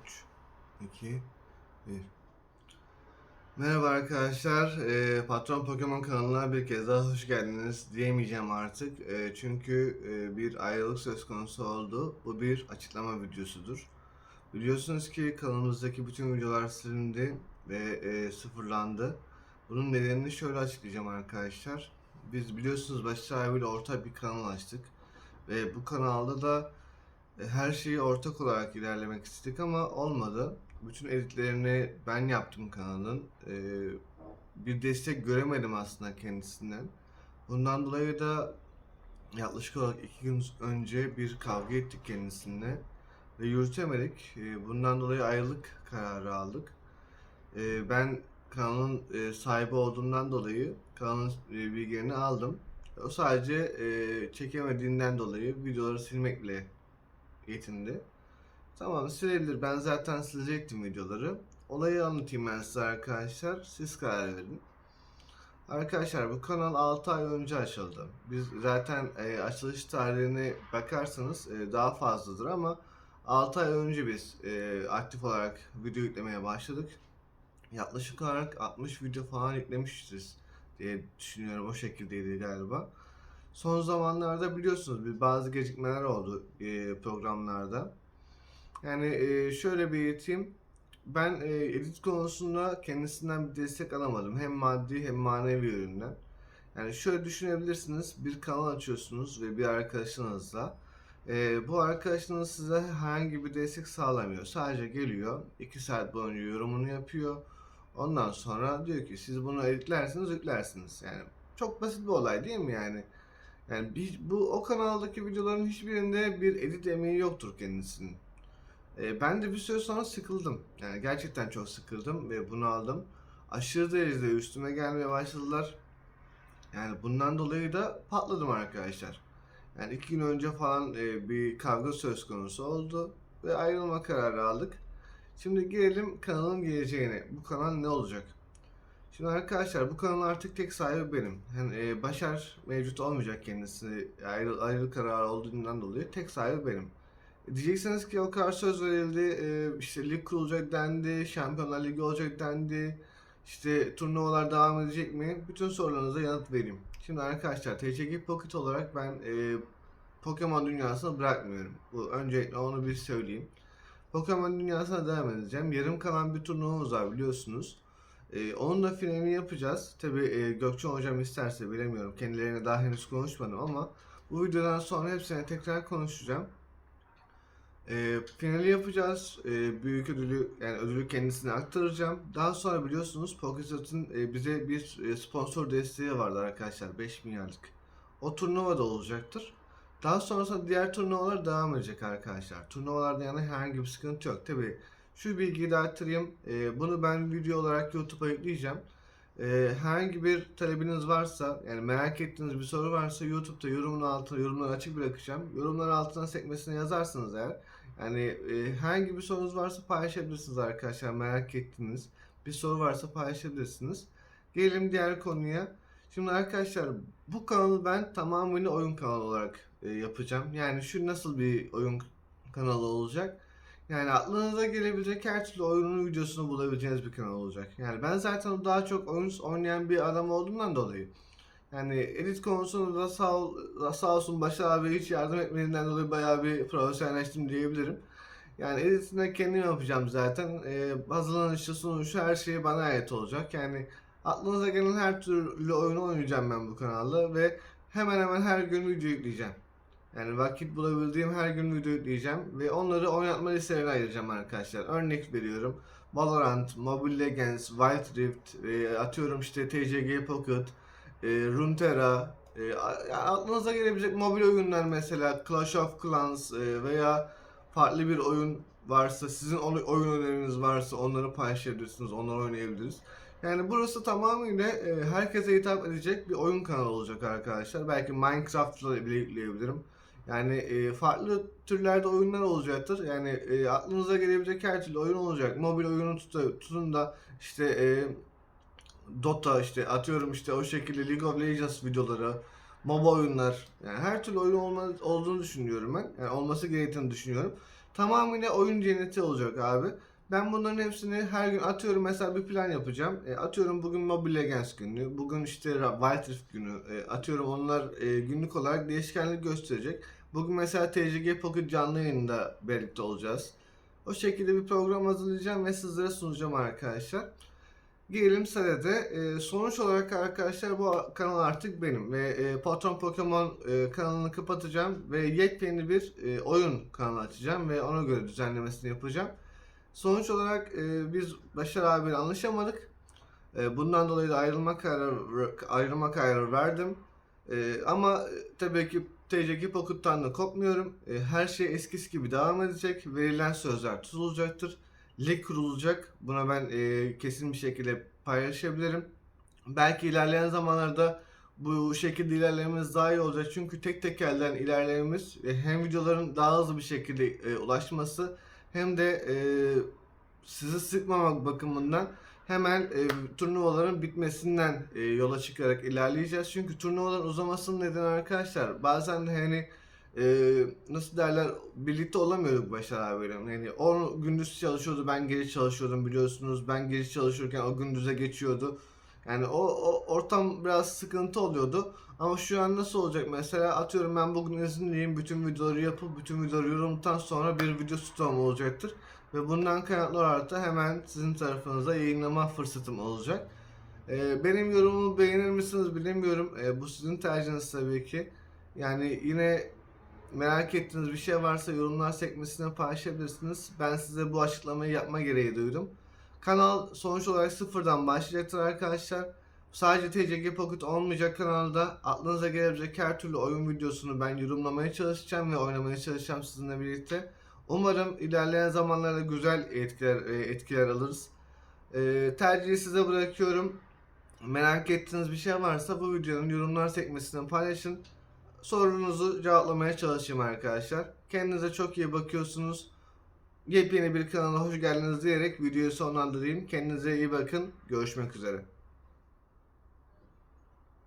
3, 2, 1. Merhaba arkadaşlar. Ee, Patron Pokemon kanalına bir kez daha hoş geldiniz diyemeyeceğim artık. Ee, çünkü e, bir ayrılık söz konusu oldu. Bu bir açıklama videosudur. Biliyorsunuz ki kanalımızdaki bütün videolar silindi ve e, sıfırlandı. Bunun nedenini şöyle açıklayacağım arkadaşlar. Biz biliyorsunuz Başar abiyle ortak bir kanal açtık. Ve bu kanalda da e, her şeyi ortak olarak ilerlemek istedik ama olmadı. Bütün editlerini ben yaptım kanalın. E, bir destek göremedim aslında kendisinden. Bundan dolayı da yaklaşık olarak iki gün önce bir kavga ettik kendisiyle ve yürütemedik. E, bundan dolayı ayrılık kararı aldık. E, ben kanalın e, sahibi olduğundan dolayı kanalın e, bilgilerini aldım. O sadece e, çekemediğinden dolayı videoları silmekle yetindi. Tamam silebilir. Ben zaten silecektim videoları. Olayı anlatayım ben size arkadaşlar. Siz karar verin. Arkadaşlar bu kanal 6 ay önce açıldı. Biz zaten e, açılış tarihine bakarsanız e, daha fazladır ama 6 ay önce biz e, aktif olarak video yüklemeye başladık. Yaklaşık olarak 60 video falan yüklemişiz diye düşünüyorum. O şekildeydi galiba. Son zamanlarda biliyorsunuz bir bazı gecikmeler oldu e, programlarda. Yani e, şöyle belirteyim. Ben e, edit konusunda kendisinden bir destek alamadım. Hem maddi hem manevi yönünden. Yani şöyle düşünebilirsiniz. Bir kanal açıyorsunuz ve bir arkadaşınızla. E, bu arkadaşınız size herhangi bir destek sağlamıyor. Sadece geliyor. 2 saat boyunca yorumunu yapıyor. Ondan sonra diyor ki siz bunu editlersiniz yüklersiniz. Yani çok basit bir olay değil mi yani? Yani bir, bu o kanaldaki videoların hiçbirinde bir edit emeği yoktur kendisinin. E, ben de bir süre sonra sıkıldım. Yani gerçekten çok sıkıldım ve bunu aldım. Aşırı derecede üstüme gelmeye başladılar. Yani bundan dolayı da patladım arkadaşlar. Yani iki gün önce falan e, bir kavga söz konusu oldu ve ayrılma kararı aldık. Şimdi gelelim kanalın geleceğine. Bu kanal ne olacak? Şimdi arkadaşlar bu kanalın artık tek sahibi benim. Yani e, Başar mevcut olmayacak kendisi ayrı, ayrı karar olduğundan dolayı tek sahibi benim. E, Diyeceksiniz ki o kadar söz verildi, e, işte lig kurulacak dendi, Şampiyonlar Ligi olacak dendi, işte turnuvalar devam edecek mi? Bütün sorularınıza yanıt vereyim. Şimdi arkadaşlar TCG Pocket olarak ben e, Pokemon dünyasını bırakmıyorum. Bu öncelikle onu bir söyleyeyim. Pokemon dünyasına devam edeceğim. Yarım kalan bir turnuvamız var biliyorsunuz. Ee, onun da finalini yapacağız. Tabi e, Gökçe hocam isterse bilemiyorum. Kendilerine daha henüz konuşmadım ama bu videodan sonra hepsine tekrar konuşacağım. Ee, finali yapacağız. Ee, büyük ödülü yani ödülü kendisine aktaracağım. Daha sonra biliyorsunuz Pokestop'un e, bize bir e, sponsor desteği vardı arkadaşlar 5 milyarlık. O turnuva da olacaktır. Daha sonrasında diğer turnuvalar devam edecek arkadaşlar. Turnuvalarda yani herhangi bir sıkıntı yok. Tabi şu bilgiyi de aktarayım. Ee, bunu ben video olarak YouTube'a yükleyeceğim. Ee, herhangi bir talebiniz varsa yani merak ettiğiniz bir soru varsa YouTube'da yorumun altına yorumları açık bırakacağım. Yorumlar altına sekmesine yazarsınız eğer. Yani e, herhangi bir sorunuz varsa paylaşabilirsiniz arkadaşlar merak ettiğiniz bir soru varsa paylaşabilirsiniz. Gelelim diğer konuya. Şimdi arkadaşlar bu kanalı ben tamamıyla oyun kanalı olarak e, yapacağım. Yani şu nasıl bir oyun kanalı olacak? Yani aklınıza gelebilecek her türlü oyunun videosunu bulabileceğiniz bir kanal olacak. Yani ben zaten daha çok oyun oynayan bir adam olduğumdan dolayı. Yani edit konusunda da sağ, sağ olsun Başar abi hiç yardım etmediğinden dolayı bayağı bir profesyonelleştim diyebilirim. Yani editini kendim yapacağım zaten. Ee, hazırlanışı, sunuşu her şey bana ait olacak. Yani aklınıza gelen her türlü oyunu oynayacağım ben bu kanalda ve hemen hemen her gün video yükleyeceğim. Yani vakit bulabildiğim her gün video yükleyeceğim ve onları oynatma listelerine ayıracağım arkadaşlar. Örnek veriyorum. Valorant, Mobile Legends, Wild Rift, e, atıyorum işte TCG Pocket, e, Runeterra, e, aklınıza gelebilecek mobil oyunlar mesela Clash of Clans e, veya farklı bir oyun varsa, sizin oy- oyun öneriniz varsa onları paylaşabilirsiniz, onları oynayabiliriz. Yani burası tamamıyla e, herkese hitap edecek bir oyun kanalı olacak arkadaşlar. Belki Minecraft'la bile yükleyebilirim. Yani e, farklı türlerde oyunlar olacaktır. Yani e, aklınıza gelebilecek her türlü oyun olacak. Mobil oyunu tut- tutun da işte e, Dota işte atıyorum işte o şekilde League of Legends videoları, MOBA oyunlar. Yani her türlü oyun olma, olduğunu düşünüyorum ben. Yani olması gerektiğini düşünüyorum. Tamamıyla oyun cenneti olacak abi. Ben bunların hepsini her gün atıyorum mesela bir plan yapacağım. E, atıyorum bugün Mobile Legends günü, bugün işte Wild Rift günü. E, atıyorum onlar e, günlük olarak değişkenlik gösterecek. Bugün mesela TCG Pocket canlı yayında birlikte olacağız. O şekilde bir program hazırlayacağım ve sizlere sunacağım arkadaşlar. Gelelim sadede. E, sonuç olarak arkadaşlar bu kanal artık benim ve e, Patron Pokemon e, kanalını kapatacağım ve yepyeni bir e, oyun kanalı açacağım ve ona göre düzenlemesini yapacağım. Sonuç olarak e, biz Başar abiyle anlaşamadık. E, bundan dolayı da ayrılma kararı ayrılma kararı verdim. E, ama tabii ki TCG Pocket'tan da kopmuyorum. E, her şey eskisi gibi devam edecek. Verilen sözler tutulacaktır. Lig kurulacak. Buna ben e, kesin bir şekilde paylaşabilirim. Belki ilerleyen zamanlarda bu şekilde ilerlememiz daha iyi olacak. Çünkü tek tek elden ilerlememiz hem videoların daha hızlı bir şekilde e, ulaşması hem de e, sizi sıkmamak bakımından hemen e, turnuvaların bitmesinden e, yola çıkarak ilerleyeceğiz. Çünkü turnuvaların uzamasının nedeni arkadaşlar bazen hani e, nasıl derler birlikte olamıyorduk Başar abiyle. Yani o gündüz çalışıyordu ben gece çalışıyordum biliyorsunuz. Ben gece çalışırken o gündüze geçiyordu. Yani o, o ortam biraz sıkıntı oluyordu. Ama şu an nasıl olacak mesela atıyorum ben bugün izinliyim bütün videoları yapıp bütün videoları yorumladıktan sonra bir video stoğum olacaktır. Ve bundan kaynaklı olarak da hemen sizin tarafınıza yayınlama fırsatım olacak. Ee, benim yorumumu beğenir misiniz bilemiyorum. Ee, bu sizin tercihiniz tabii ki. Yani yine merak ettiğiniz bir şey varsa yorumlar sekmesine paylaşabilirsiniz. Ben size bu açıklamayı yapma gereği duydum. Kanal sonuç olarak sıfırdan başlayacaktır arkadaşlar. Sadece TCG Pocket olmayacak kanalda aklınıza gelebilecek her türlü oyun videosunu ben yorumlamaya çalışacağım ve oynamaya çalışacağım sizinle birlikte. Umarım ilerleyen zamanlarda güzel etkiler e, etkiler alırız. E, tercihi size bırakıyorum. Merak ettiğiniz bir şey varsa bu videonun yorumlar sekmesine paylaşın. Sorunuzu cevaplamaya çalışayım arkadaşlar. Kendinize çok iyi bakıyorsunuz. Yepyeni bir kanala hoş geldiniz diyerek videoyu sonlandırayım. Kendinize iyi bakın. Görüşmek üzere.